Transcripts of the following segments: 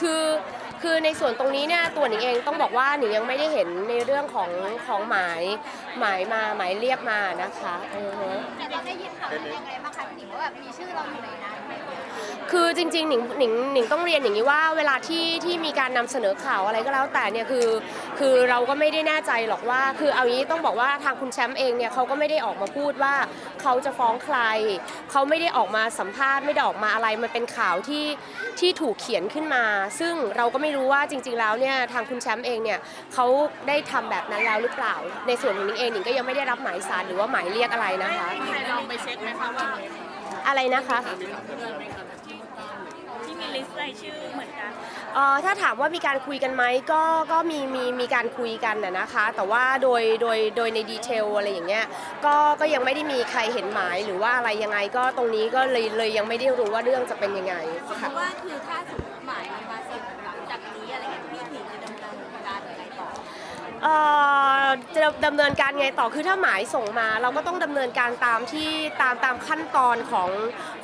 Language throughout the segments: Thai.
คือคือในส่วนตรงนี้เนี่ยตัวหนิงเองต้องบอกว่าหนิงยังไม่ได้เห็นในเรื่องของของหมายหมายมาหมายเรียกมานะคะอือฮึแต่เราได้ยินข่าวนั้นยังไงบ้างคะพี่หนิงว่าแบบมีชื่อเราอยู่ในนั้นไหม คือจริงๆหนิงหนิงหนิงต้องเรียนอย่างนี้ว่าเวลาที่ที่มีการนำเสนอข่าวอะไรก็แล้วแต่เนี่ยคือ คือเราก็ไม่ได้แน่ใจหรอกว่า คือเอางี้ต้องบอกว่าทางคุณแชมป์เองเนี่ยเขาก็ไม่ได้ออกมาพูดว่าเขาจะฟ้องใคร เขาไม่ได้ออกมาสัมภาษณ์ไม่ได้ออกมาอะไรมันเป็นข่าวที่ที่ถูกเขียนขึ้นมา ซึ่งเราก็ไม่รู้ว่าจริง ๆ แล้วเนี่ยทางคุณแชมป์เองเนี่ยเขาได้ทำแบบนั้นแล้วหรือเปล่า ในส่วนของหนิงเองหนิงก็ยังไม่ได้รับหมายสารหรือว่าหมายเรียกอะไรนะคะใครลองไปเช็คไหมคะว่าอะไรนะคะที่ มีลิสต์รายชื่อเหมือนกันเอ่อถ้าถามว่ามีการคุยกันไหมก็ก็มีมีมีการคุยกันนะนะคะ แต่ว่าโดยโดยโดยในดีเทลอะไรอย่างเงี้ยก็ก็ยังไม่ได้มีใครเห็นหมายหรือว่าอะไรยังไงก็ตรงนี้ก็เลยเลยยังไม่ได้รู้ว่าเรื่องจะเป็นยังไงสมมค่ะติว่าคือถ้าสมมติ อจะดำเนินการไงต่อคือถ้าหมายส่งมา เราก็ต้องดำเนินการตามที่ตามตามขั้นตอนของ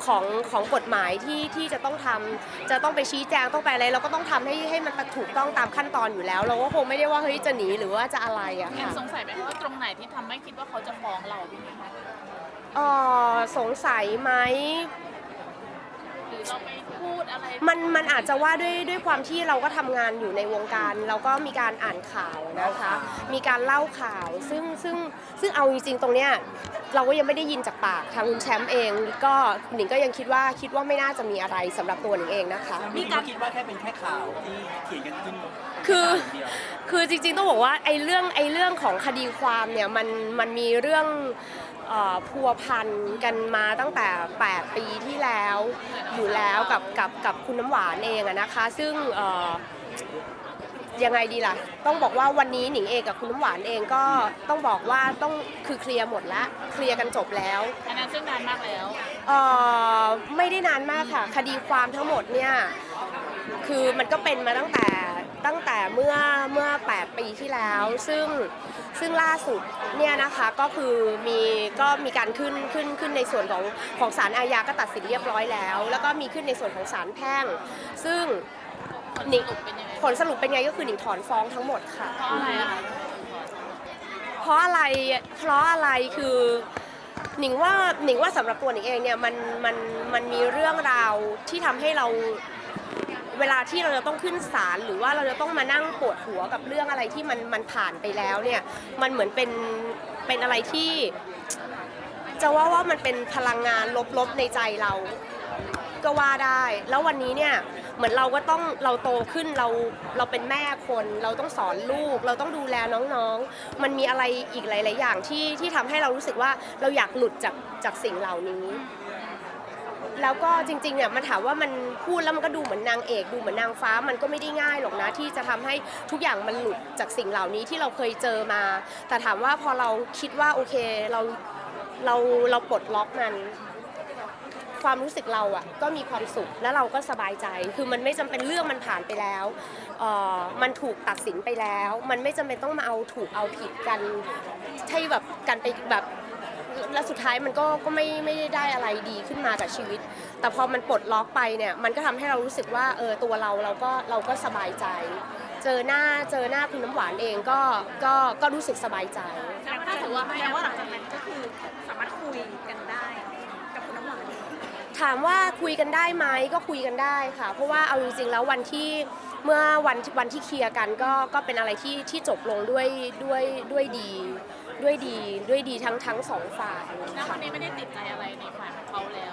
ของของกฎหมายที่ที่จะต้องทำจะต้องไปชี้แจงต้องไปอะไรเราก็ต้องทำให้ให้มันถูกต้องตามขั้นตอนอยู่แล้ว เราก็คงไม่ได้ว่าเฮ้ยจะหนีหรือว่าจะอะไรอะแอมค่ะสงสัยไหมคะว่าตรงไหนที่ทำให้คิดว่าเขาจะฟ้องเราพี่หนิงคะ เอ่อสงสัยไหมห รือเราไปพูดอะไรมันมันอาจจะว่าด้วยด้วยความที่เราก็ทำงานอยู่ในวงการ เราก็มีการอ่านข่าวนะคะ มีการเล่าข่าว ซึ่งซึ่งซึ่งเอาจริงๆตรงเนี้ยเราก็ยังไม่ได้ยินจากปากทางคุณแชมป์เอง ก็หนิงก็ยังคิดว่าคิดว่าไม่น่าจะมีอะไรสำหรับตัวหนิงเองนะคะ มีการคิดว่าแค่เป็นแค่ข่าวที่เขียนกันขึ้นคือข่าวย่างเดียวคือจริงๆต้องบอกว่าไอ้เรื่องไอ้เรื่องของคดีความเนี่ยมันมันมีเรื่องเอ่อพัวพันกันมาตั้งแต่ 8 ปีที่แล้วอยู่แล้วกับกับกับคุณน้ำหวานเองอะนะคะ ซึ่งเอ่อ ยังไงดีล่ะ ต้องบอกว่าวันนี้หนิงเองกับคุณน้ำหวานเองก็ต้องบอกว่าต้องคือเคลียร์หมดแล้วเคลียร์กันจบแล้ว อันนั้นซึ่งนานมากแล้ว เอ่อไม่ได้นานมากค่ะ คดีความทั้งหมดเนี่ยคือมันก็เป็นมาตั้งแต่ตั้งแต่เมื่อเมื่อ 8 ปีที่แล้ว ซึ่งซึ่งล่าสุดเนี่ยนะคะก็คือมีก็มีการขึ้นขึ้นขึ้นในส่วนของของศาลอาญาก็ตัดสินเรียบร้อยแล้ว แล้วก็มีขึ้นในส่วนของศาลแพ่ง ซึ่งผล หนิสรุปเป็นยังไงผลสรุปเป็นไงก็คือหนิงถอนฟ้องทั้งหมดค่ะ เพราะอะไรอะคะเพราะอะไรเพราะอะไรคือหนิงว่าหนิงว่าสำหรับตัวหนิงเองเนี่ยมันมันมันมีเรื่องราวที่ทำให้เราเวลาที่เราจะต้องขึ้นศาลหรือว่าเราจะต้องมานั่งปวดหัวกับเรื่องอะไรที่มันมันผ่านไปแล้วเนี่ยมันเหมือนเป็นเป็นอะไรที่ จะว่าว่ามันเป็นพลังงานลบๆในใจเรา ก็ว่าได้ แล้ววันนี้เนี่ย เหมือนเราก็ต้องเราโตขึ้นเราเราเป็นแม่คน เราต้องสอนลูก เราต้องดูแลน้องๆ มันมีอะไรอีกหลาย ๆ อย่างที่ที่ทำให้เรารู้สึกว่าเราอยากหลุดจากจากสิ่งเหล่านี้ แล้วก็จริงๆเนี่ยมันถามว่ามันพูดแล้วมันก็ดูเหมือนนางเอกดูเหมือนนางฟ้ามันก็ไม่ได้ง่ายหรอกนะที่จะทำให้ทุกอย่างมันหลุดจากสิ่งเหล่านี้ที่เราเคยเจอมา แต่ถามว่าพอเราคิดว่าโอเคเราเราเราปลดล็อกมัน ความรู้สึกเราอะก็มีความสุขและเราก็สบายใจ คือมันไม่จำเป็นเรื่องมันผ่านไปแล้วเอ่อมันถูกตัดสินไปแล้ว มันไม่จำเป็นต้องมาเอาถูกเอาผิดกันให้แบบกันไปแบบแล้วสุดท้ายมันก็ก็ไม่ไม่ได้อะไรดีขึ้นมากับชีวิต แต่พอมันปลดล็อกไปเนี่ยมันก็ทำให้เรารู้สึกว่าเออตัวเราเราก็เราก็สบายใจ เจอหน้าเจอหน้าคุณน้ำหวานเองก็ก็ก็รู้สึกสบายใจแต่ถ้าถือว่าแปลว่าหลังจากนั้นก็คือสามารถคุยกันได้ กับคุณน้ำหวาน ถามว่าคุยกันได้ไหมก็คุยกันได้ค่ะ เพราะว่าเอาจริงๆแล้ววันที่เมื่อวันวันที่เคลียร์กันก็ก็เป็นอะไรที่ที่จบลงด้วยด้วยด้วยดีด้วยดีด้วยดีทั้งทั้งสองฝ่ายณค่ะ วันนี้ไม่ได้ติดใจอะไรในฝ่ายของเขาแล้ว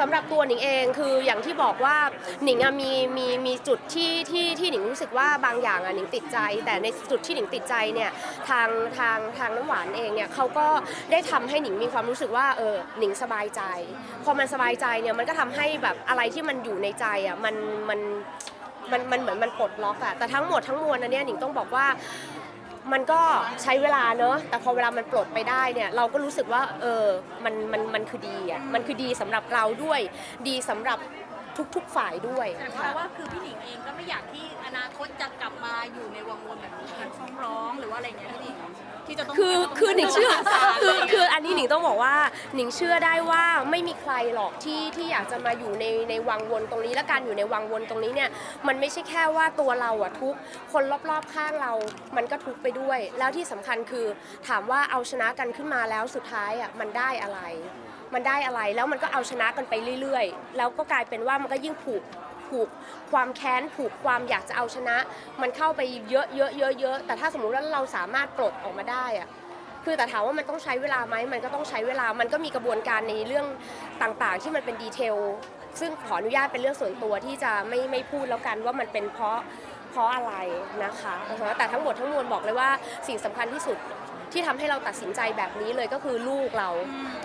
สำหรับตัวหนิงเองคืออย่างที่บอกว่าหนิงอะมีมีมีจุดที่ที่ที่หนิงรู้สึกว่าบางอย่างอะหนิงติดใจ แต่ในจุดที่หนิงติดใจเนี่ยทางทางทางน้ำหวานเองเนี่ยเขาก็ได้ทำให้หนิงมีความรู้สึกว่าเออหนิงสบายใจ พอมันสบายใจเนี่ยมันก็ทำให้แบบอะไรที่มันอยู่ในใจอะมันมันมันมันเหมือนมันปลดล็อกอะแต่ทั้งหมดทั้งมวลอันเนี้ยหนิงต้องบอกว่า มันก็ใช้เวลาเนอะแต่พอเวลามันปลดไปได้เนี่ยเราก็รู้สึกว่าเออมันมันมันคือดีอะมันคือดีสำหรับเราด้วย ดีสำหรับ ทุก ๆ ฝ่ายด้วยแต่เพค่ะ ราะว่าคือพี่หนิงเองก็ไม่อยากที่อนาคตจะกลับมาอยู่ในวังวนแบบนี้การฟ้องร้องหรือว่าอะไรเงี้ยพี่หนิงที่จะต้องคือคือหนิงเชื่อศาลคือคืออันนี้หนิงต้องบอกว่าหนิงเชื่อได้ว่าไม่มีใครหรอกที่ที่อยากจะมาอยู่ในในวังวนตรงนี้และการอยู่ในวังวนตรงนี้เนี่ยมันไม่ใช่แค่ว่าตัวเราอะทุกข์คนรอบๆข้างเรา มันก็ทุกข์ไปด้วย แล้วที่สำคัญคือถามว่าเอาชนะกันขึ้นมาแล้วสุดท้ายอะมันได้อะไร มันได้อะไรแล้วมันก็เอาชนะกันไปเรื่อย ๆ แล้วก็กลายเป็นว่ามันก็ยิ่งผูกผูกความแค้นผูกความอยากจะเอาชนะ มันเข้าไปเยอะเยอะเยอะเยอะแต่ถ้าสมมุติว่าเราสามารถปลดออกมาได้อะคือแต่ถามว่ามันต้องใช้เวลาไหมมันก็ต้องใช้เวลามันก็มีกระบวนการในเรื่องต่างๆ ที่มันเป็นดีเทลซึ่งขออนุญาตเป็นเรื่องส่วนตัวที่จะไม่ไม่พูดแล้วกันว่ามันเป็นเพราะเพราะอะไรนะคะแต่ทั้งหมดทั้งมวลบอกเลยว่าสิ่งสำคัญที่สุด ที่ทำให้เราตัดสินใจแบบนี้เลยก็คือลูกเรา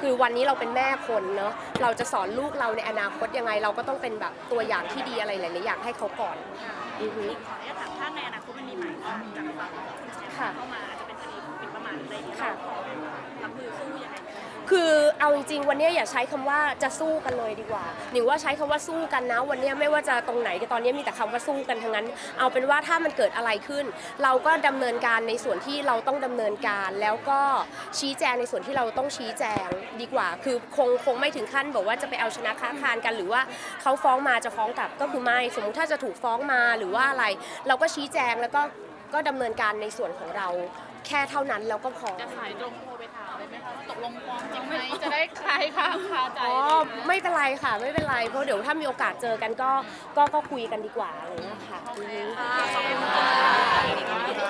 คือวันนี้เราเป็นแม่คนเนาะเราจะสอนลูกเราในอนาคตยังไง เราก็ต้องเป็นแบบตัวอย่างที่ดีอะไรหลายๆอย่างให้เขาก่อนอือฮึขออนุญาตถามถ้าในอนาคตมันมีหมายความจากฝั่งคุณแชมป์ค่ะเข้ามาอาจจะเป็นคดีหมิ่นประมาทอะไรอย่างเงี้ยค่ะเรารับมือสู้ยังไงกัน คือเอาจริงๆ วันนี้อย่าใช้คำว่าจะสู้กันเลยดีกว่า หนิงว่าใช้คำว่าสู้กันนะ วันนี้ไม่ว่าจะตรงไหนก็ตอนนี้มีแต่คำว่าสู้กันทั้งนั้น เอาเป็นว่าถ้ามันเกิดอะไรขึ้น เราก็ดำเนินการในส่วนที่เราต้องดำเนินการ แล้วก็ชี้แจงในส่วนที่เราต้องชี้แจงดีกว่า คือคงคงไม่ถึงขั้นบอกว่าจะไปเอาชนะค้าคานกัน หรือว่าเขาฟ้องมาจะฟ้องกลับก็คือไม่สมมติถ้าจะถูกฟ้องมาหรือว่าอะไร เราก็ชี้แจงแล้วก็ก็ดำเนินการในส่วนของเราแค่เท่านั้นแล้วก็พอ จะสายตรง คลายข้างคาใจอ๋อไม่เป็นไรค่ะไม่เป็นไรเพราะเดี๋ยวถ้ามีโอกาสเจอกันก็ก็ก็คุยกันดีกว่าอะไรอย่างเงี้ยค่ะอือฮึ